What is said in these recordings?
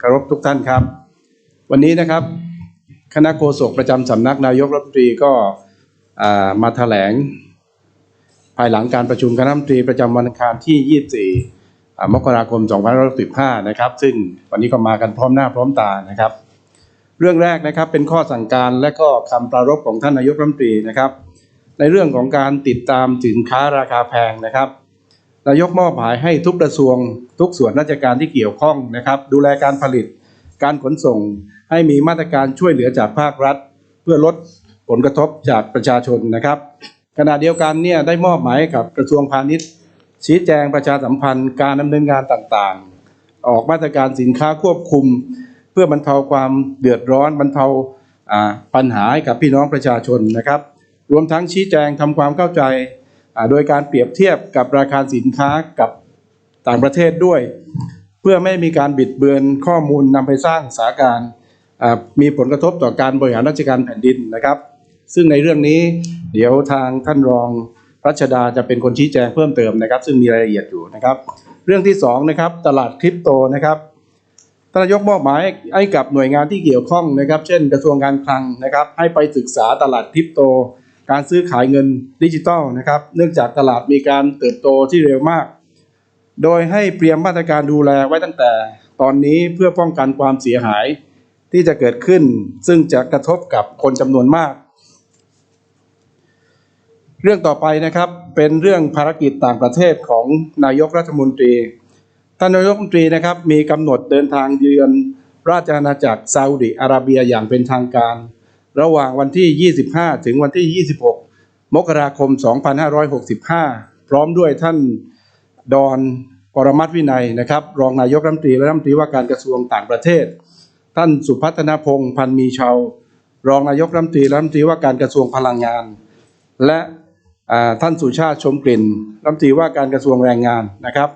คารพทุกท่านครับ วันนี้นะครับ คณะโฆษกประจำสำนักนายกรัฐมนตรีก็อ่ามาแถลง ภายหลังการประชุมคณะรัฐมนตรีประจำวันอังคารที่ 24 มกราคม 2565 นะครับ ซึ่งวันนี้ก็มากันพร้อมหน้าพร้อมตานะครับ เรื่องแรกนะครับเป็นข้อสั่งการและก็คำปรารภของท่านนายกรัฐมนตรีนะครับ ในเรื่องของการติดตามสินค้าราคาแพงนะครับ นายกมอบหมายให้ทุกกระทรวง ทุกส่วนราชการที่เกี่ยวข้องนะครับ ดูแลการผลิต การขนส่ง ให้มีมาตรการช่วยเหลือจากภาครัฐ เพื่อลดผลกระทบจากประชาชนนะครับ ขณะเดียวกันเนี่ยได้มอบหมายกับกระทรวงพาณิชย์ ชี้แจงประชาสัมพันธ์การดำเนินงานต่างๆ ออกมาตรการสินค้าควบคุม เพื่อบรรเทาความเดือดร้อนบรรเทาปัญหาให้กับพี่น้องประชาชนนะครับ รวมทั้งชี้แจงทำความเข้าใจ โดยการเปรียบเทียบกับราคาสินค้ากับต่างประเทศด้วย เพื่อไม่มีการบิดเบือนข้อมูลนำไปสร้างสาการมีผลกระทบต่อการบริหารราชการแผ่นดินนะครับ ซึ่งในเรื่องนี้เดี๋ยวทางท่านรองรัชดาจะเป็นคนชี้แจงเพิ่มเติมนะครับ ซึ่งมีรายละเอียดอยู่นะครับ เรื่องที่สองนะครับตลาดคริปโตนะครับท่านนายกมอบหมายให้กับหน่วยงานที่เกี่ยวข้องนะครับ เช่น กระทรวงการคลังนะครับ ให้ไปศึกษาตลาดคริปโต การซื้อขายเงินดิจิทัลนะครับ เนื่องจากตลาดมีการเติบโตที่เร็วมาก โดยให้เตรียมมาตรการดูแลไว้ตั้งแต่ตอนนี้เพื่อป้องกันความเสียหายที่จะเกิดขึ้น ซึ่งจะกระทบกับคนจำนวนมาก เรื่องต่อไปนะครับเป็นเรื่องภารกิจต่างประเทศของนายกรัฐมนตรีท่านนายกรัฐมนตรีนะครับมีกำหนดเดินทางเยือนราชอาณาจักรซาอุดิอาระเบียอย่างเป็นทางการ ระหว่างวันที่ 25 ถึงวันที่ 26 มกราคม 2565 พร้อมด้วยท่านดอนปรมัตวินัยนะครับ รองนายกรัฐมนตรีและรัฐมนตรีว่าการกระทรวงต่างประเทศ ท่านสุพัฒนพงษ์พันธ์มีชาวรองนายกรัฐมนตรีและรัฐมนตรีว่าการกระทรวงพลังงาน และท่านสุชาติชมกลิ่นรัฐมนตรีว่าการกระทรวงแรงงานนะครับ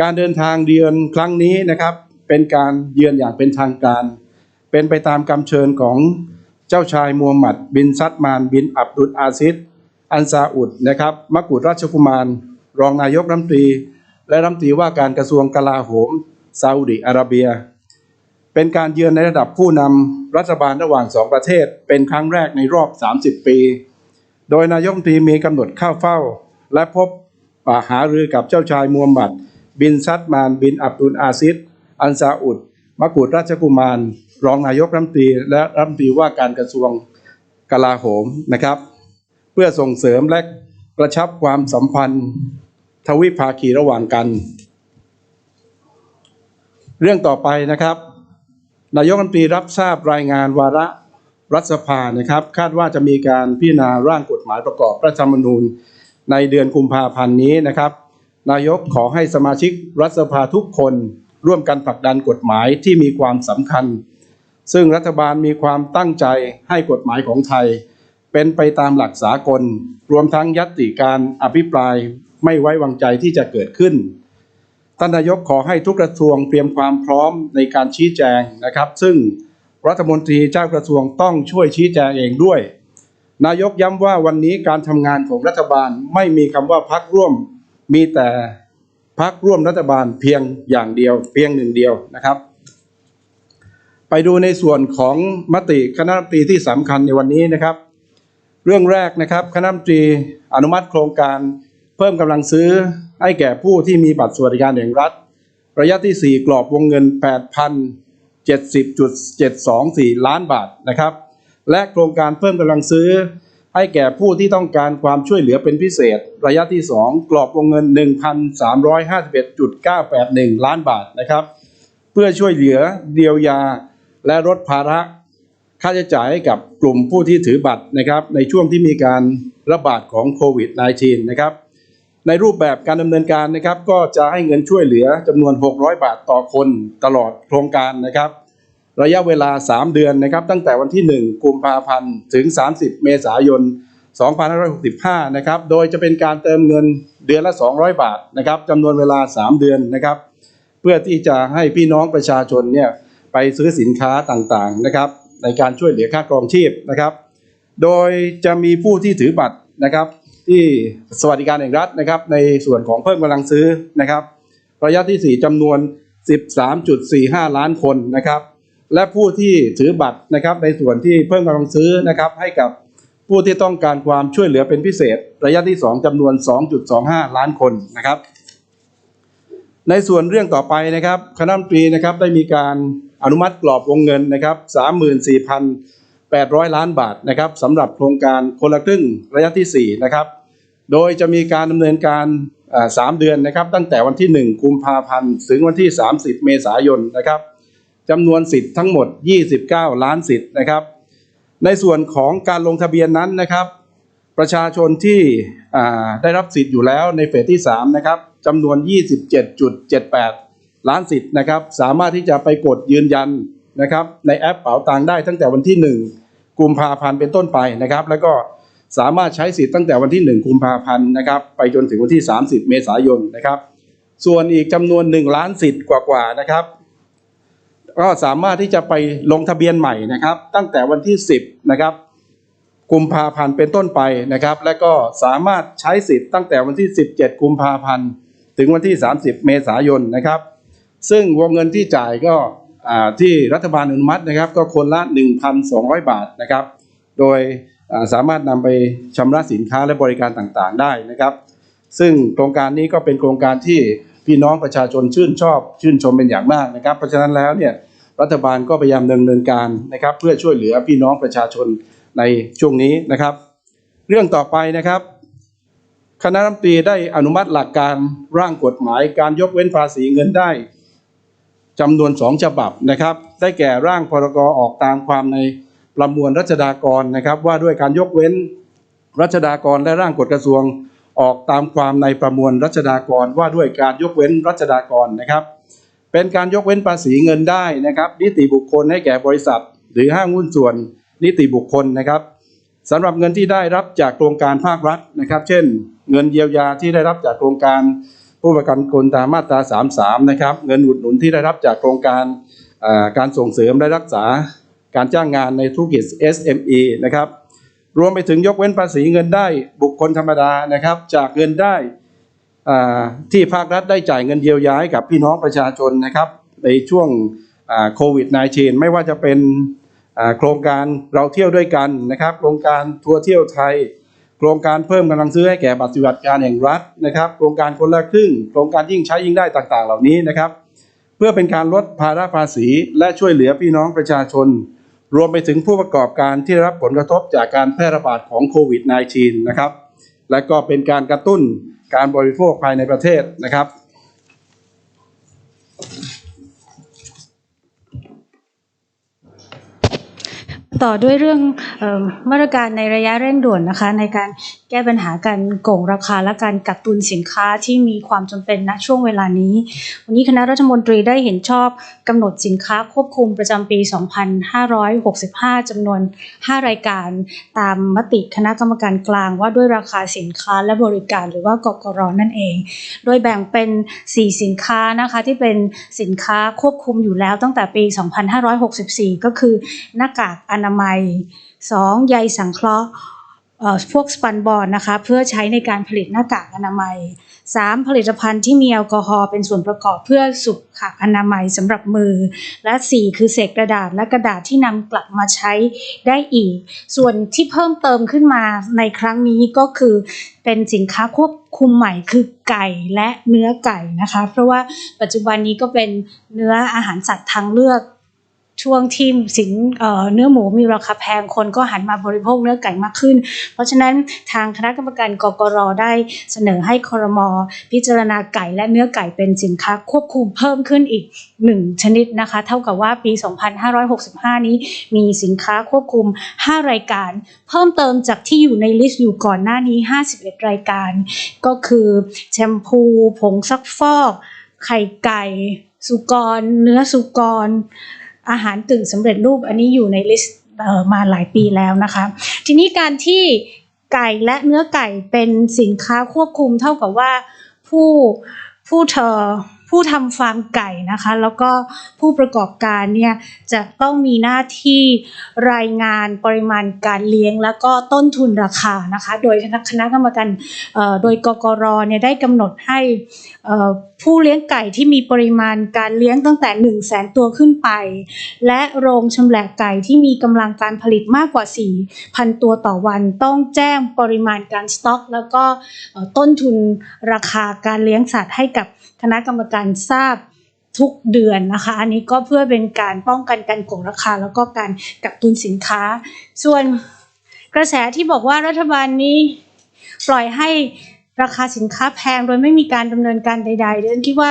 การเดินทางเยือนครั้งนี้นะครับ เป็นการเยือนอย่างเป็นทางการ เป็นไปตามคำเชิญของ เจ้าชายมูฮัมหมัด บินซัดมาน บินอับดุลอาซิดอันซาอุดนะครับมกุฎราชกุมาร รองนายกรัฐมนตรี และรัฐมนตรีว่าการกระทรวงกลาโหมซาอุดิอาระเบีย เป็นการเยือนในระดับผู้นำรัฐบาลระหว่างสองประเทศ เป็นครั้งแรกในรอบ 30 ปี โดยนายกรัฐมนตรีมีกำหนดเข้าเฝ้า และพบปะหารือกับเจ้าชายมูฮัมหมัด บินซัดมาน บินอับดุลอาซิดอันซาอุดมกุฎราชกุมาร รองนายกรัฐมนตรีและรัฐมนตรีว่าการกระทรวงกลาโหมนะครับ เพื่อส่งเสริมและกระชับความสัมพันธ์ ทวิภาคีระหว่างกัน เรื่องต่อไปนะครับ นายกรัฐมนตรีรับทราบรายงานวาระรัฐสภานะครับ คาดว่าจะมีการพิจารณาร่างกฎหมายประกอบรัฐธรรมนูญ ในเดือนกุมภาพันธ์นี้นะครับ นายกขอให้สมาชิกรัฐสภาทุกคนร่วมกันผลักดันกฎหมายที่มีความสำคัญ ซึ่งรัฐบาลมีความตั้งใจให้กฎหมายของไทย เป็นไปตามหลักสากล รวมทั้งยัตติการอภิปรายไม่ไว้วางใจที่จะเกิดขึ้น ท่านนายกขอให้ทุกกระทรวงเตรียมความพร้อมในการชี้แจงนะครับ ซึ่งรัฐมนตรีเจ้ากระทรวงต้องช่วยชี้แจงเองด้วย นายกย้ำว่าวันนี้การทำงานของรัฐบาลไม่มีคำว่าพักร่วม มีแต่พักร่วมรัฐบาลเพียงอย่างเดียว เพียงหนึ่งเดียวนะครับ ไปดูในส่วนของมติคณะรัฐมนตรีที่สำคัญในวันนี้นะครับ เรื่องแรกนะครับคณะรัฐมนตรีอนุมัติโครงการเพิ่มกำลังซื้อให้แก่ผู้ที่มีบัตรสวัสดิการแห่งรัฐ ระยะที่ 4 กรอบวงเงิน 8,070.724 ล้านบาทนะครับ และโครงการเพิ่มกำลังซื้อให้แก่ผู้ที่ต้องการความช่วยเหลือเป็นพิเศษ ระยะที่ 2 กรอบวงเงิน 1,351.981 ล้านบาทนะครับ เพื่อช่วยเหลือเยียวยา และลดภาระค่าใช้จ่ายให้กับกลุ่มผู้ที่ถือบัตรนะครับ ในช่วงที่มีการระบาดของโควิด -19 นะครับ ในรูปแบบการดำเนินการนะครับ ก็จะให้เงินช่วยเหลือจำนวน 600 บาทต่อคนตลอดโครงการนะครับ ระยะเวลา 3 เดือนนะครับ ตั้งแต่วันที่ 1 กุมภาพันธ์ถึง 30 เมษายน 2565 นะครับ โดยจะเป็นการเติมเงินเดือนละ 200 บาทนะครับจำนวนเวลา 3 เดือนนะครับ เพื่อที่จะให้พี่น้องประชาชนเนี่ย ไปซื้อสินค้าต่างๆนะครับ ในการช่วยเหลือค่าครองชีพนะครับ โดยจะมีผู้ที่ถือบัตรนะครับ ที่สวัสดิการแห่งรัฐนะครับ ในส่วนของเพิ่มกำลังซื้อนะครับ ระยะที่ 4จำนวน 13.45 ล้านคนนะครับ และผู้ที่ถือบัตรนะครับในส่วนที่เพิ่มกำลังซื้อนะครับ ให้กับผู้ที่ต้องการความช่วยเหลือเป็นพิเศษ ระยะที่ 2จำนวน 2.25 ล้านคนนะครับ ในส่วนเรื่องต่อไปนะครับ คณะรัฐมนตรีนะครับได้มีการ อนุมัติกรอบวงเงินนะครับ34,800 ล้านบาทนะครับสำหรับโครงการคนละครึ่งระยะทีสี่4 นะครับ โดยจะมีการดำเนินการอ่าสามเดือนนะครับตั้งแต่วันที่ 1 กุมภาพันธ์ ถึงวันที่ 30 เมษายนนะครับจำนวนสิทธิ์ทั้งหมด 29 ล้านสิทธิ์นะครับ ในส่วนของการลงทะเบียนนั้นนะครับ ประชาชนที่ได้รับสิทธิ์อยู่แล้วในเฟสที่ 3 นะครับจำนวน 27.78 ล้านสิทธิ์นะครับ สามารถที่จะไปกดยืนยันนะครับ ในแอปเป๋าตังได้ตั้งแต่วันที่ 1 กุมภาพันธ์เป็นต้นไปนะครับ แล้วก็สามารถใช้สิทธิ์ตั้งแต่วันที่ 1 กุมภาพันธ์นะครับ ไปจนถึงวันที่ 30 เมษายนนะครับ ส่วนอีกจำนวน 1 ล้านสิทธิ์กว่าๆนะครับ ก็สามารถที่จะไปลงทะเบียนใหม่นะครับ ตั้งแต่วันที่ 10 นะครับกุมภาพันธ์เป็นต้นไปนะครับ และก็สามารถใช้สิทธิ์ตั้งแต่วันที่ 17 กุมภาพันธ์ถึงวันที่ 30 เมษายนนะครับ ซึ่งวงเงินที่จ่ายก็ที่รัฐบาลอนุมัตินะครับ ก็คนละ 1,200 บาทนะครับ โดยสามารถนำไปชำระสินค้าและบริการต่างๆ ได้นะครับ ซึ่งโครงการนี้ก็เป็นโครงการที่พี่น้องประชาชนชื่นชอบ ชื่นชมเป็นอย่างมากนะครับ เพราะฉะนั้นแล้วเนี่ยรัฐบาลก็พยายามดำเนินการนะครับ เพื่อช่วยเหลือพี่น้องประชาชนในช่วงนี้นะครับ เรื่องต่อไปนะครับ คณะรัฐมนตรีได้อนุมัติหลักการร่างกฎหมายการยกเว้นภาษีเงินได้ จำนวนสองฉบับนะครับ ได้แก่ร่างพรกออกตามความในประมวลรัชดากรนะครับ ว่าด้วยการยกเว้นรัชดากรและร่างกฎกระทรวงออกตามความในประมวลรัชดากรว่าด้วยการยกเว้นรัชดากรนะครับ เป็นการยกเว้นภาษีเงินได้นะครับ นิติบุคคลให้แก่บริษัท หรือห้างหุ้นส่วนนิติบุคคลนะครับสำหรับเงินที่ได้รับจากโครงการภาครัฐนะครับ เช่น เงินเยียวยาที่ได้รับจากโครงการ ผู้ประกันตนตามมาตรา 33 นะครับ เงินอุดหนุนที่ได้รับจากโครงการการส่งเสริมและรักษาการจ้างงานในธุรกิจ SME นะครับ รวมไปถึงยกเว้นภาษีเงินได้บุคคลธรรมดานะครับ จากเงินได้ที่ภาครัฐได้จ่ายเงินเยียวยาให้กับพี่น้องประชาชนนะครับในช่วงโควิด -19 ไม่ว่าจะเป็นโครงการเราเที่ยวด้วยกันนะครับ โครงการทัวร์เที่ยวไทย โครงการเพิ่มกำลังซื้อให้แก่บัตรสวัสดิการแห่งรัฐนะครับ โครงการคนละครึ่ง โครงการยิ่งใช้ยิ่งได้ต่าง ๆ เหล่านี้นะครับ เพื่อเป็นการลดภาระภาษี และช่วยเหลือพี่น้องประชาชน รวมไปถึงผู้ประกอบการที่รับผลกระทบจากการแพร่ระบาดของโควิด -19 นะครับ และก็เป็นการกระตุ้นการบริโภคภายในประเทศนะครับ ต่อด้วยเรื่องออมาตรการในระยะเร่งด่วนนะคะในการแก้ปัญหาการโกงราคาและการกักตุนสินค้าที่มีความจำเป็นณช่วงเวลานี้ วันนี้คณะรัฐมนตรีได้เห็นชอบกำหนดสินค้าควบคุมประจำปี 2565จำนวน 5 รายการ ตามมติคณะกรรมการกลางว่าด้วยราคาสินค้าและบริการหรือว่ากกรนั่นเอง โดยแบ่งเป็น 4 สินค้านะคะที่เป็นสินค้าควบคุมอยู่แล้วตั้งแต่ปี 2564 ก็คือหน้ากากอนามัย 2. ใยสังเคราะห์ พวกสปันบอลนะคะเพื่อใช้ในการผลิตหน้ากากอนามัย 3. ผลิตภัณฑ์ที่มีแอลกอฮอล์เป็นส่วนประกอบเพื่อสุขอนามัยสำหรับมือ และ 4 คือเศษกระดาษและกระดาษที่นำกลับมาใช้ได้อีก ส่วนที่เพิ่มเติมขึ้นมาในครั้งนี้ก็คือเป็นสินค้าควบคุมใหม่คือไก่และเนื้อไก่นะคะ เพราะว่าปัจจุบันนี้ก็เป็นเนื้ออาหารสัตว์ทางเลือก ช่วงที่สินเเนื้อหมูมีราคาแพงคนก็หันมาบริโภคเนื้อไก่มากขึ้น เพราะฉะนั้นทางคณะกรรมการกกรได้เสนอให้ครมพิจารณาไก่และเนื้อไก่เป็นสินค้าควบคุมเพิ่มขึ้นอีกหนึ่งชนิดนะคะ เท่ากับว่าปี 2565 นี้มีสินค้าควบคุม 5 รายการ เพิ่มเติมจากที่อยู่ในลิสต์อยู่ก่อนหน้านี้ 51 รายการ ก็คือแชมพู ผงซักฟอก ไข่ไก่ สุกร เนื้อสุกร อาหารกึ่งสำเร็จรูปอันนี้อยู่ในลิสต์มาหลายปีแล้วนะคะ ทีนี้การที่ไก่และเนื้อไก่เป็นสินค้าควบคุมเท่ากับว่าผู้ผู้เธอผู้ทำฟาร์มไก่นะคะ แล้วก็ผู้ประกอบการเนี่ยจะต้องมีหน้าที่รายงานปริมาณการเลี้ยง แล้วก็ต้นทุนราคานะคะ โดยคณะกรรมการเอ่อโดยกกรเนี่ยได้กำหนดให้อ่อผู้เลี้ยงไก่ที่มีปริมาณการเลี้ยงตั้งแต่ 1 0 0 0 0แสนตัวขึ้นไป และโรงชำแหละไก่ที่มีกำลังการผลิตมากกว่า 4,000 ตัวต่อวัน ต้องแจ้งปริมาณการสต็อก แล้วก็ต้นทุนราคาการเลี้ยงสัตว์ให้กับคณะกรรมการทราบทุกเดือนนะคะ อันนี้ก็เพื่อเป็นการป้องกันการโกงราคา แล้วก็การกักตุนสินค้า ส่วนกระแสที่บอกว่ารัฐบาลนี้ปล่อยให้ ราคาสินค้าแพงโดยไม่มีการดำเนินการใดๆดิฉันคิดว่า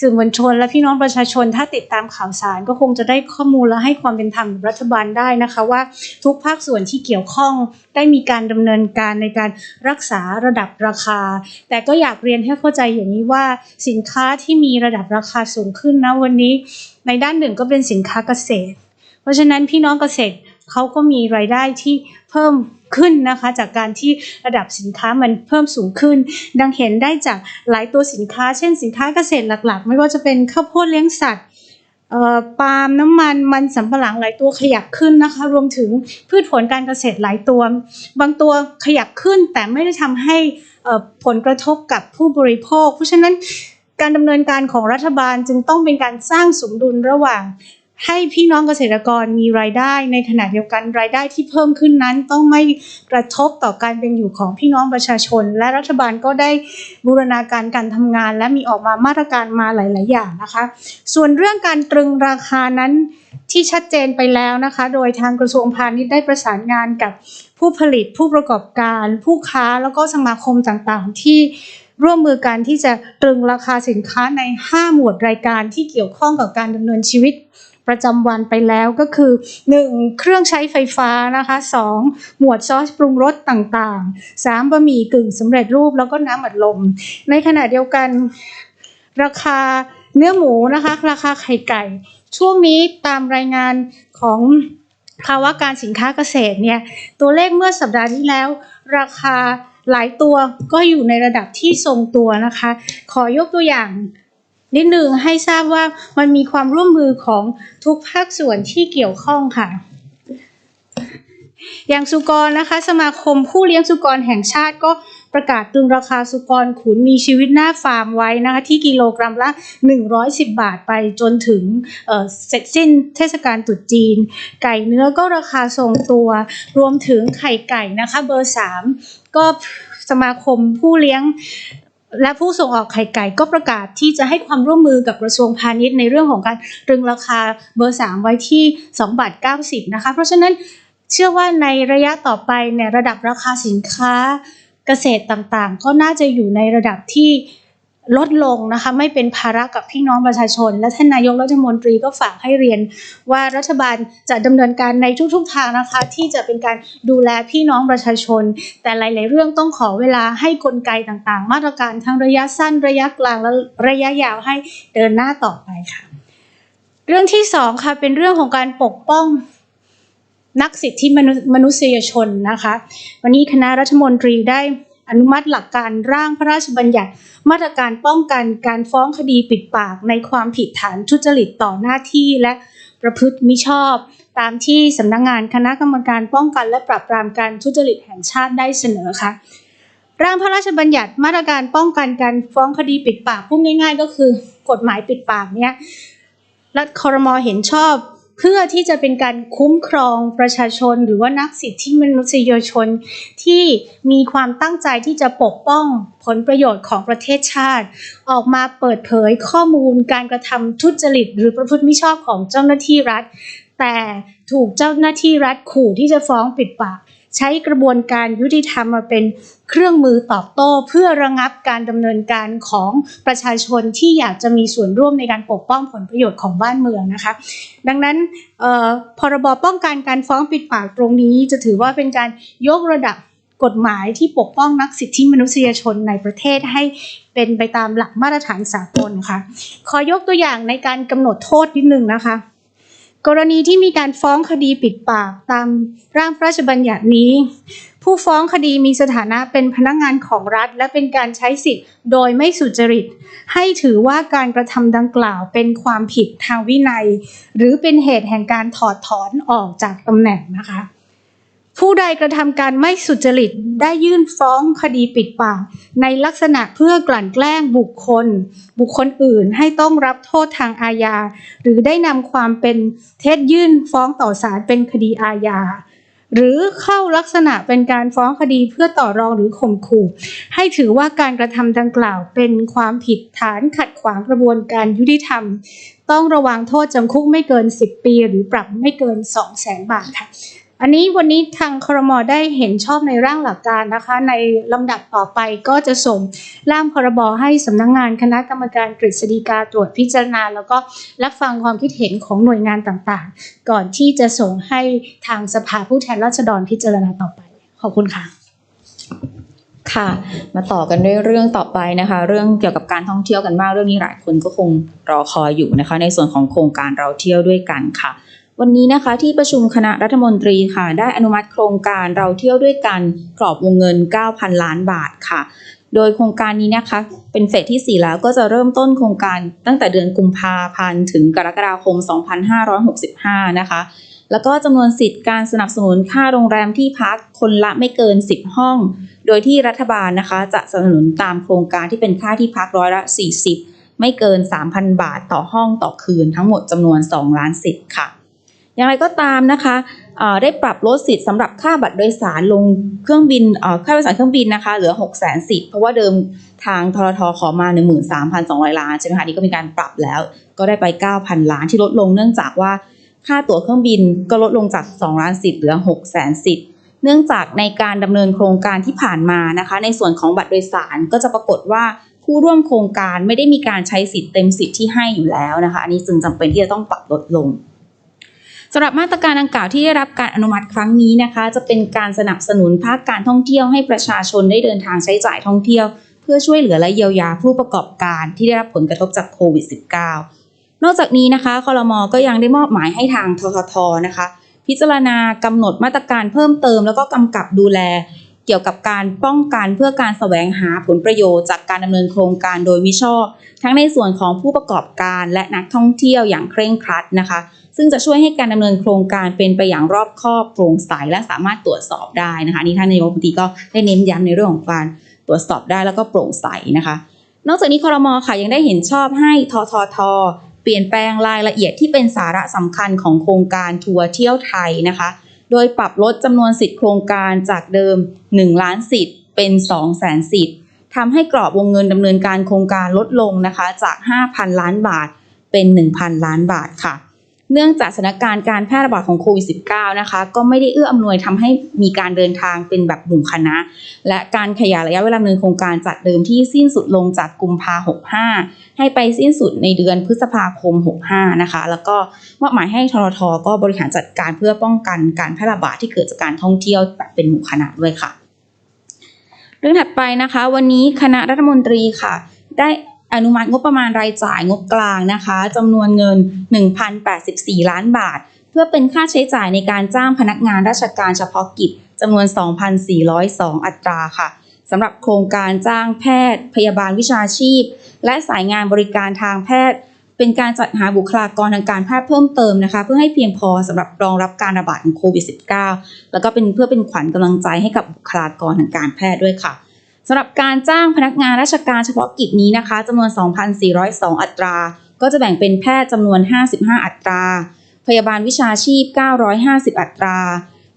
สื่อมวลชนและพี่น้องประชาชนถ้าติดตามข่าวสารก็คงจะได้ข้อมูลและให้ความเป็นธรรมกับรัฐบาลได้นะคะว่าทุกภาคส่วนที่เกี่ยวข้องได้มีการดำเนินการในการรักษาระดับราคา แต่ก็อยากเรียนให้เข้าใจอย่างนี้ว่าสินค้าที่มีระดับราคาสูงขึ้นนะวันนี้ ในด้านหนึ่งก็เป็นสินค้าเกษตร เพราะฉะนั้นพี่น้องเกษตรเขาก็มีรายได้ที่เพิ่ม ขึ้นนะคะ จากการที่ระดับสินค้ามันเพิ่มสูงขึ้น ดังเห็นได้จากหลายตัวสินค้า เช่นสินค้าเกษตรหลักๆ ไม่ว่าจะเป็นข้าวโพดเลี้ยงสัตว์ปาล์มน้ำมันมันสำปะหลังหลายตัวขยับขึ้นนะคะ รวมถึงพืชผลการเกษตรหลายตัว บางตัวขยับขึ้นแต่ไม่ได้ทำให้ผลกระทบกับผู้บริโภค เพราะฉะนั้นการดำเนินการของรัฐบาลจึงต้องเป็นการสร้างสมดุลระหว่าง ให้พี่น้องเกษตรกรมีรายได้ในขณะเดียวกันรายได้ที่เพิ่มขึ้นนั้น ต้องไม่กระทบต่อการเป็นอยู่ของพี่น้องประชาชน และรัฐบาลก็ได้บูรณาการการทำงาน และมีออกมามาตรการมาหลาย ๆ อย่างนะคะ ส่วนเรื่องการตรึงราคานั้นที่ชัดเจนไปแล้วนะคะ โดยทางกระทรวงพาณิชย์ได้ประสานงานกับผู้ผลิตผู้ประกอบการ ผู้ค้าแล้วก็สมาคมต่างๆ ที่ร่วมมือกันที่จะตรึงราคาสินค้าใน 5 หมวดรายการที่เกี่ยวข้องกับการดำเนินชีวิต ประจำวันไปแล้วก็คือ 1. เครื่องใช้ไฟฟ้านะคะ 2. หมวดซอสปรุงรสต่างๆ 3. บะหมี่กึ่งสำเร็จรูปแล้วก็น้ำอัดลม ในขณะเดียวกัน ราคาเนื้อหมูนะคะ ราคาไข่ไก่ ช่วงนี้ตามรายงานของภาวะการสินค้าเกษตรเนี่ยตัวเลขเมื่อสัปดาห์ที่แล้ว ราคาหลายตัวก็อยู่ในระดับที่ทรงตัวนะคะ ขอยกตัวอย่าง นิดนึงให้ทราบว่ามันมีความร่วมมือของทุกภาคส่วนที่เกี่ยวข้องค่ะ อย่างสุกรนะคะ สมาคมผู้เลี้ยงสุกรแห่งชาติก็ประกาศตรึงราคาสุกรขุนมีชีวิตหน้าฟาร์มไว้นะคะที่กิโลกรัมละ 110 บาทไปจนถึงเเสร็จสิ้นเทศกาลตรุษจีน ไก่เนื้อก็ราคาทรงตัว รวมถึงไข่ไก่นะคะเบอร์ 3 ก็สมาคมผู้เลี้ยง และผู้ส่งออกไข่ไก่ก็ประกาศที่จะให้ความร่วมมือกับกระทรวงพาณิชย์ในเรื่องของการตรึงราคาเบอร์ 3 ไว้ที่2บาท90 นะคะ เพราะฉะนั้นเชื่อว่าในระยะต่อไปเนี่ยระดับราคาสินค้าเกษตรต่างๆ ก็น่าจะอยู่ในระดับที่ ลดลงนะคะไม่เป็นภาระกับพี่น้องประชาชน และท่านนายกรัฐมนตรีก็ฝากให้เรียนว่ารัฐบาลจะดำเนินการในทุกๆทางนะคะ ที่จะเป็นการดูแลพี่น้องประชาชน แต่หลาย ๆ เรื่องต้องขอเวลาให้กลไกต่างๆ มาตรการทั้งระยะสั้นระยะกลางและระยะยาวให้เดินหน้าต่อไปค่ะ เรื่องที่สองค่ะเป็นเรื่องของการปกป้องนักสิทธิมนมนุษยชนนะคะ วันนี้คณะรัฐมนตรีได้ อนุมัติหลักการร่างพระราชบัญญัติมาตรการป้องกันการฟ้องคดีปิดปากในความผิดฐานทุจริตต่อหน้าที่และประพฤติมิชอบ ตามที่สำนักงงานคณะกรรมการป้องกันและปราบปรามการทุจริตแห่งชาติได้เสนอค่ะร่างพระราชบัญญัติมาตรการป้องกันการฟ้องคดีปิดปากพูดง่าย ๆ ก็คือกฎหมายปิดปากเนี่ยรัฐคอรมอเห็นชอบ เพื่อที่จะเป็นการคุ้มครองประชาชน หรือว่านักสิทธิมนุษยชน ที่มีความตั้งใจที่จะปกป้องผลประโยชน์ของประเทศชาติ ออกมาเปิดเผยข้อมูลการกระทำทุจริต หรือประพฤติมิชอบของเจ้าหน้าที่รัฐ แต่ถูกเจ้าหน้าที่รัฐขู่ที่จะฟ้องปิดปาก ใช้กระบวนการยุติธรรมมาเป็นเครื่องมือตอบโต้ เพื่อระงับการดำเนินการของประชาชนที่อยากจะมีส่วนร่วมในการปกป้องผลประโยชน์ของบ้านเมืองนะคะ ดังนั้นพรบป้องกันการฟ้องปิดปากตรงนี้ จะถือว่าเป็นการยกระดับกฎหมายที่ปกป้องนักสิทธิมนุษยชนในประเทศให้เป็นไปตามหลักมาตรฐานสากลค่ะ ขอยกตัวอย่างในการกำหนดโทษนิดนึงนะคะ กรณีที่มีการฟ้องคดีปิดปากตามร่างพระราชบัญญัตินี้ ผู้ฟ้องคดีมีสถานะเป็นพนักงานของรัฐ และเป็นการใช้สิทธิ์โดยไม่สุจริต ให้ถือว่าการกระทำดังกล่าวเป็นความผิดทางวินัย หรือเป็นเหตุแห่งการถอดถอนออกจากตำแหน่งนะคะ ผู้ใดกระทำการไม่สุจริตได้ยื่นฟ้องคดีปิดปากในลักษณะเพื่อกลั่นแกล้งบุคคล บุคคลอื่นให้ต้องรับโทษทางอาญา หรือได้นำความเป็นเท็จยื่นฟ้องต่อศาลเป็นคดีอาญา หรือเข้าลักษณะเป็นการฟ้องคดีเพื่อต่อรองหรือข่มขู่ ให้ถือว่าการกระทำดังกล่าวเป็นความผิดฐานขัดขวางกระบวนการยุติธรรม ต้องระวังโทษจำคุกไม่เกิน 10 ปี หรือปรับไม่เกิน 2 0 0แสนบาทค่ะ อันนี้วันนี้ทางครมได้เห็นชอบในร่างหลักการนะคะ ในลำดับต่อไปก็จะส่งร่างพรบให้สำนักงงานคณะกรรมการกฤษฎีกาตรวจพิจารณา แล้วก็รับฟังความคิดเห็นของหน่วยงานต่างๆ ก่อนที่จะส่งให้ทางสภาผู้แทนราษฎรพิจารณาต่อไป ขอบคุณค่ะค่ะ มาต่อกันด้วยเรื่องต่อไปนะคะ เรื่องเกี่ยวกับการท่องเที่ยวกันมากเรื่องนี้หลายคนก็คงรอคอยอยู่นะคะ ในส่วนของโครงการเราเที่ยวด้วยกันค่ะ วันนี้นะคะที่ประชุมคณะรัฐมนตรีค่ะ ได้อนุมัติโครงการเราเที่ยวด้วยกันกรอบวงเงิน 9,000 ล้านบาทค่ะ โดยโครงการนี้นะคะ เป็นเฟสที่ 4 แล้วก็จะเริ่มต้นโครงการตั้งแต่เดือนกุมภาพันธ์ถึงกรกฎาคม 2565 นะคะ แล้วก็จำนวนสิทธิ์การสนับสนุนค่าโรงแรมที่พักคนละไม่เกิน 10 ห้อง โดยที่รัฐบาลนะคะ จะสนับสนุนตามโครงการที่เป็นค่าที่พักร้อยละ 40 ไม่เกิน 3,000 บาทต่อห้องต่อคืนทั้งหมดจำนวน 2 ล้านสิทธิ์ค่ะ อย่างไรก็ตามนะคะได้ปรับลดสิทธิ์สำหรับค่าบัตรโดยสารลงเครื่องบินค่าโดยสารเครื่องบินนะคะเหลือ 6 0 0 0 0สิทธิ์เพราะว่าเดิมทางทรทขอมา 13,200 ล้านใช่ไหมคะนี่ก็มีการปรับแล้ว ก็ได้ไป 9,000 ล้านที่ลดลงเนื่องจากว่าค่าตั๋วเครื่องบินก็ลดลงจาก 2 ล้านสิทธิ์เหลือ 6 0 0 0 0สิทธิ์เนื่องจากในการดำเนินโครงการที่ผ่านมานะคะ ในส่วนของบัตรโดยสารก็จะปรากฏว่าผู้ร่วมโครงการไม่ได้มีการใช้สิทธิ์เต็มสิทธิ์ที่ให้อยู่แล้วนะคะ อันนี้จึงจำเป็นที่จะต้องปรับลดลง สำหรับมาตรการดังกล่าวที่ได้รับการอนุมัติครั้งนี้นะคะ จะเป็นการสนับสนุนภาคการท่องเที่ยวให้ประชาชนได้เดินทางใช้จ่ายท่องเที่ยว เพื่อช่วยเหลือและเยียวยาผู้ประกอบการที่ได้รับผลกระทบจากโควิด -19 นอกจากนี้นะคะคอรมอก็ยังได้มอบหมายให้ทางทททนะคะ พิจารณากำหนดมาตรการเพิ่มเติม แล้วก็กำกับดูแล เกี่ยวกับการป้องกันเพื่อการแสวงหาผลประโยชน์จากการดำเนินโครงการโดยมิชอบ ทั้งในส่วนของผู้ประกอบการและนักท่องเที่ยวอย่างเคร่งครัดนะคะ ซึ่งจะช่วยให้การดำเนินโครงการเป็นไปอย่างรอบคอบโปร่งใสและสามารถตรวจสอบได้นะคะนี่ท่านนายกรัฐมนตรีก็ได้เน้นย้ำในเรื่องของการตรวจสอบได้แล้วก็โปร่งใสนะคะ นอกจากนี้คอรมอค่ะยังได้เห็นชอบให้ทททเปลี่ยนแปลงรายละเอียดที่เป็นสาระสำคัญของโครงการทัวร์เที่ยวไทยนะคะ โดยปรับลดจำนวนสิทธิโครงการจากเดิม 1 ล้านสิทธิ์เป็น2แสนสิทธิ์ทำให้กรอบวงเงินดำเนินการโครงการลดลงนะคะจาก 5,000 ล้านบาทเป็น 1,000 ล้านบาทค่ะ เนื่องจากสถานการณ์การแพร่ระบาดของโควิด -19 นะคะ ก็ไม่ได้เอื้ออำนวยทำให้มีการเดินทางเป็นแบบหมู่คณะ และการขยายระยะเวลาดำเนินโครงการจากเดิมที่สิ้นสุดลงจากกุมภา65 ให้ไปสิ้นสุดในเดือนพฤษภาคม 65 นะคะ แล้วก็มอบหมายให้ทรทก็บริหารจัดการเพื่อป้องกันการแพร่ระบาดที่เกิดจากการท่องเที่ยวแบบเป็นหมู่คณะด้วยค่ะ เรื่องถัดไปนะคะ วันนี้คณะรัฐมนตรีค่ะ ได้ อนุมัติงบประมาณรายจ่ายงบกลางนะคะจำนวนเงิน 1,084 ล้านบาท เพื่อเป็นค่าใช้จ่ายในการจ้างพนักงานราชการเฉพาะกิจจำนวน 2,402 อัตราค่ะสำหรับโครงการจ้างแพทย์ พยาบาลวิชาชีพ และสายงานบริการทางแพทย์ เป็นการจัดหาบุคลากรทางการแพทย์เพิ่มเติมนะคะ เพื่อให้เพียงพอสำหรับรองรับการระบาดของโควิด -19 แล้วก็เป็นเพื่อเป็นขวัญกำลังใจให้กับบุคลากรทางการแพทย์ด้วยค่ะ สำหรับการจ้างพนักงานราชการเฉพาะกิจนี้นะคะจำนวน 2,402 อัตรา ก็จะแบ่งเป็นแพทย์จำนวน 55 อัตรา พยาบาลวิชาชีพ 950 อัตรา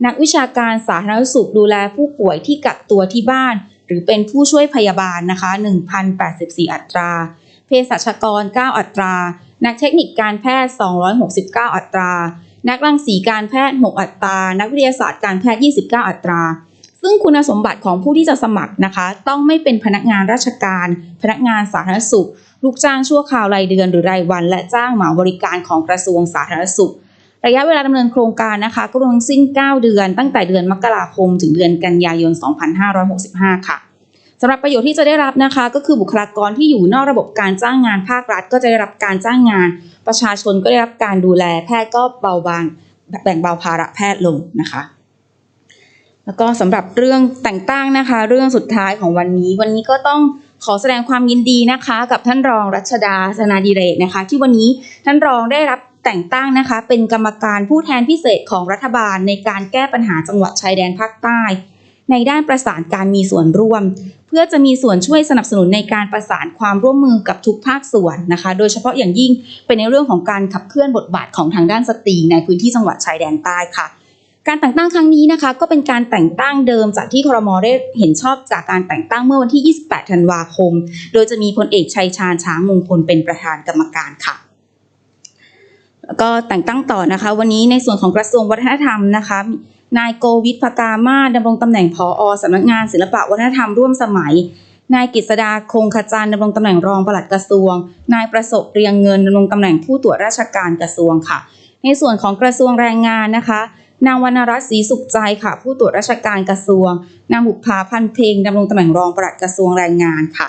นักวิชาการสาธารณสุขดูแลผู้ป่วยที่กักตัวที่บ้าน หรือเป็นผู้ช่วยพยาบาลนะคะ 1,084 อัตรา เภสัชกร 9 อัตรา นักเทคนิคการแพทย์ 269 อัตรา นักรังสีการแพทย์ 6 อัตรา นักวิทยาศาสตร์การแพทย์ 29 อัตรา ซึ่งคุณสมบัติของผู้ที่จะสมัครนะคะ ต้องไม่เป็นพนักงานราชการ พนักงานสาธารณสุข ลูกจ้างชั่วคราวรายเดือนหรือรายวัน และจ้างเหมาบริการของกระทรวงสาธารณสุข ระยะเวลาดำเนินโครงการนะคะก็รวมทั้งสิ้น 9 เดือน ตั้งแต่เดือนมกราคม ถึงเดือนกันยายน 2565 ค่ะสำหรับประโยชน์ที่จะได้รับนะคะ ก็คือบุคลากรที่อยู่นอกระบบการจ้างงานภาครัฐ ก็จะได้รับการจ้างงาน ประชาชนก็ได้รับการดูแลแพทย์ก็เบาบางแบ่งเบาภาระแพทย์ลงนะคะ แล้วก็สำหรับเรื่องแต่งตั้งนะคะ เรื่องสุดท้ายของวันนี้ วันนี้ก็ต้องขอแสดงความยินดีนะคะ กับท่านรองรัชดาสนาดิเรกนะคะ ที่วันนี้ท่านรองได้รับแต่งตั้งนะคะ เป็นกรรมการผู้แทนพิเศษของรัฐบาลในการแก้ปัญหาจังหวัดชายแดนภาคใต้ ในด้านประสานการมีส่วนร่วม เพื่อจะมีส่วนช่วยสนับสนุนในการประสานความร่วมมือกับทุกภาคส่วนนะคะ โดยเฉพาะอย่างยิ่งเป็นในเรื่องของการขับเคลื่อนบทบาทของทางด้านสตรีในพื้นที่จังหวัดชายแดนใต้ค่ะ การแต่งตั้งครั้งนี้นะคะ ก็เป็นการแต่งตั้งเดิมจากที่ครมได้เห็นชอบจากการแต่งตั้งเมื่อวันที่ 28 ธันวาคม โดยจะมีพลเอกชัยชาญช้างมงคลเป็นประธานกรรมการค่ะแล้วก็แต่งตั้งต่อนะคะ วันนี้ในส่วนของกระทรวงวัฒนธรรมนะคะนายโกวิทพกามาดำรงตำแหน่งผอสำนักงานศิลปะวัฒนธรรมร่วมสมัย นายกฤษดาคงขจารดำรงตำแหน่งรองปลัดกระทรวง นายประสบเรียงเงินดำรงตำแหน่งผู้ตรวจราชการกระทรวงค่ะ ในส่วนของกระทรวงแรงงานนะคะ นางวรรณรัตน์ศรีสุขใจค่ะ ผู้ตรวจราชการกระทรวง นางบุภาพันธ์เพลงดำรงตำแหน่งรองปลัดกระทรวงแรงงานค่ะ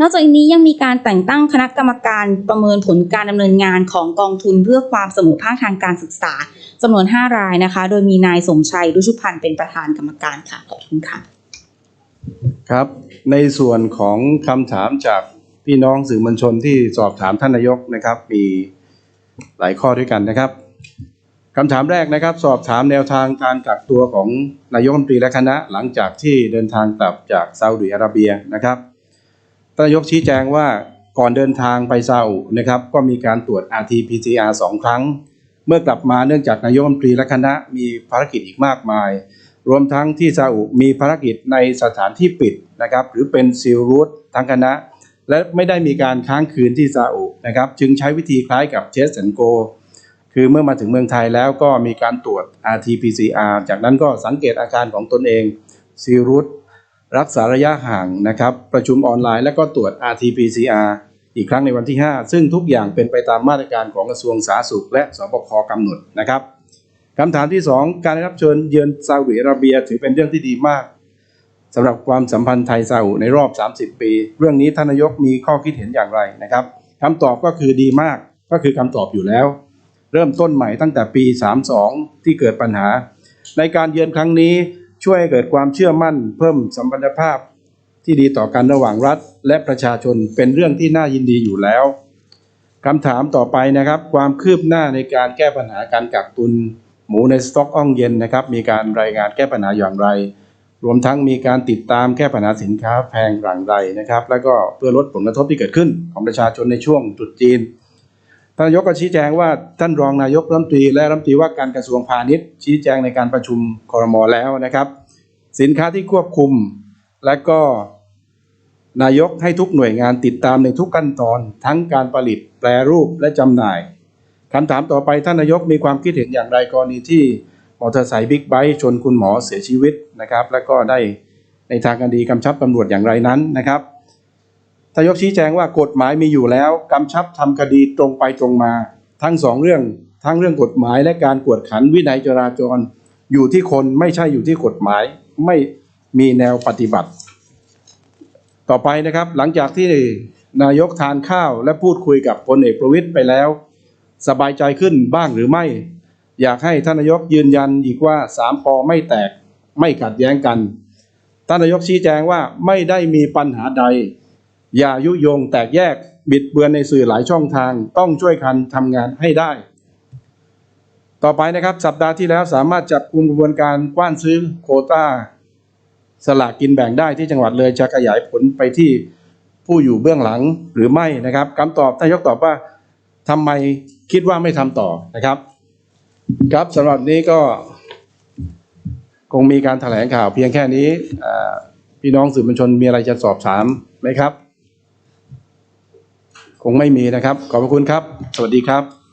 นอกจากนี้ยังมีการแต่งตั้งคณะกรรมการประเมินผลการดำเนินงานของกองทุนเพื่อความเสมอภาคทางการศึกษาจำนวน 5 รายนะคะ โดยมีนายสมชัยรุชุพันธ์เป็นประธานกรรมการค่ะขอบคุณค่ะ ครับ ในส่วนของคำถามจากพี่น้องสื่อมวลชนที่สอบถามท่านนายกนะครับ มีหลายข้อด้วยกันนะครับ คำถามแรกนะครับ สอบถามแนวทางการกักตัวของนายกรัฐมนตรีและคณะหลังจากที่เดินทางกลับจากซาอุดิอาระเบียนะครับนายกชี้แจงว่าก่อนเดินทางไปซาอุนะครับก็มีการตรวจ RT-PCR สองครั้ง เมื่อกลับมาเนื่องจากนายกรัฐมนตรีและคณะมีภารกิจอีกมากมาย รวมทั้งที่ซาอุมีภารกิจในสถานที่ปิดนะครับหรือเป็นซิลรูททั้งคณะ และไม่ได้มีการค้างคืนที่ซาอุนะครับจึงใช้วิธีคล้ายกับเทสแอนโก คือเมื่อมาถึงเมืองไทยแล้วก็มีการตรวจ RT-PCR จากนั้นก็สังเกตอาการของตนเองซิลรูทรักษาระยะห่างนะครับ ประชุมออนไลน์และก็ตรวจ RT-PCR อีกครั้งในวันที่ 5 ซึ่งทุกอย่างเป็นไปตามมาตรการของกระทรวงสาธารณสุข และสบคกำหนดนะครับคำถามที่ 2 การได้รับเชิญเยือนซาอุดิอาระเบียถือเป็นเรื่องที่ดีมากสำหรับความสัมพันธ์ไทยซาอุในรอบ 30 ปี เรื่องนี้ท่านนายกมีข้อคิดเห็นอย่างไรนะครับคำตอบก็คือดีมากก็คือคำตอบอยู่แล้ว เริ่มต้นใหม่ตั้งแต่ปี 32 ที่เกิดปัญหา ในการเยือนครั้งนี้ช่วยให้เกิดความเชื่อมั่น เพิ่มสัมพันธภาพที่ดีต่อกันระหว่างรัฐ และประชาชนเป็นเรื่องที่น่ายินดีอยู่แล้วคำถามต่อไปนะครับ ความคืบหน้าในการแก้ปัญหาการกักตุน หมูในสต็อกอ่องเย็นนะครับ มีการรายงานแก้ปัญหาอย่างไร รวมทั้งมีการติดตามแก้ปัญหาสินค้าแพงอย่างไรนะครับ แล้วก็เพื่อลดผลกระทบที่เกิดขึ้นของประชาชนในช่วงตรุษจีน ท่านนายกก็ชี้แจงว่าท่านรองนายกรัฐมนตรีและรัฐมนตรีว่าการกระทรวงพาณิชย์ ชี้แจงในการประชุมครมอแล้วนะครับ สินค้าที่ควบคุม และก็นายกให้ทุกหน่วยงานติดตามในทุกขั้นตอนทั้งการผลิตแปรรูปและจำหน่ายคำถามต่อไปท่านนายกมีความคิดเห็นอย่างไรกรณีที่มอเตอร์ไซค์บิ๊กไบค์ชนคุณหมอเสียชีวิตนะครับ และก็ได้ในทางคดีกำชับตำรวจอย่างไรนั้นนะครับ ทายกชี้แจงว่ากฎหมายมีอยู่แล้วกำชับทำคดีตรงไปตรงมา ทั้งสองเรื่องทั้งเรื่องกฎหมายและการกวดขันวินัยจราจร อยู่ที่คนไม่ใช่อยู่ที่กฎหมายไม่มีแนวปฏิบัติ ต่อไปนะครับหลังจากที่นายกทานข้าวและพูดคุยกับพลเอกประวิตยไปแล้ว สบายใจขึ้นบ้างหรือไม่ อยากให้ท่านนายกยืนยันอีกว่าสามปอไม่แตกไม่ขัดแย้งกัน ท่านนายกชี้แจงว่าไม่ได้มีปัญหาใด อย่ายุยงแตกแยกบิดเบือนในสื่อหลายช่องทาง ต้องช่วยกันทำงานให้ได้ ต่อไปนะครับสัปดาห์ที่แล้วสามารถจับกลุ่มกระบวนการกว้านซื้อโคต้า สลากกินแบ่งได้ที่จังหวัดเลยจะขยายผลไปที่ผู้อยู่เบื้องหลังหรือไม่นะครับคำตอบท่านยกตอบว่าทำไมคิดว่าไม่ทำต่อนะครับ ครับสำหรับนี้ก็คงมีการแถลงข่าวเพียงแค่นี้ พี่น้องสื่อมวลชนมีอะไรจะสอบถามไหมครับ งไม่มีนะครับ ขอบพระคุณครับ สวัสดีครับ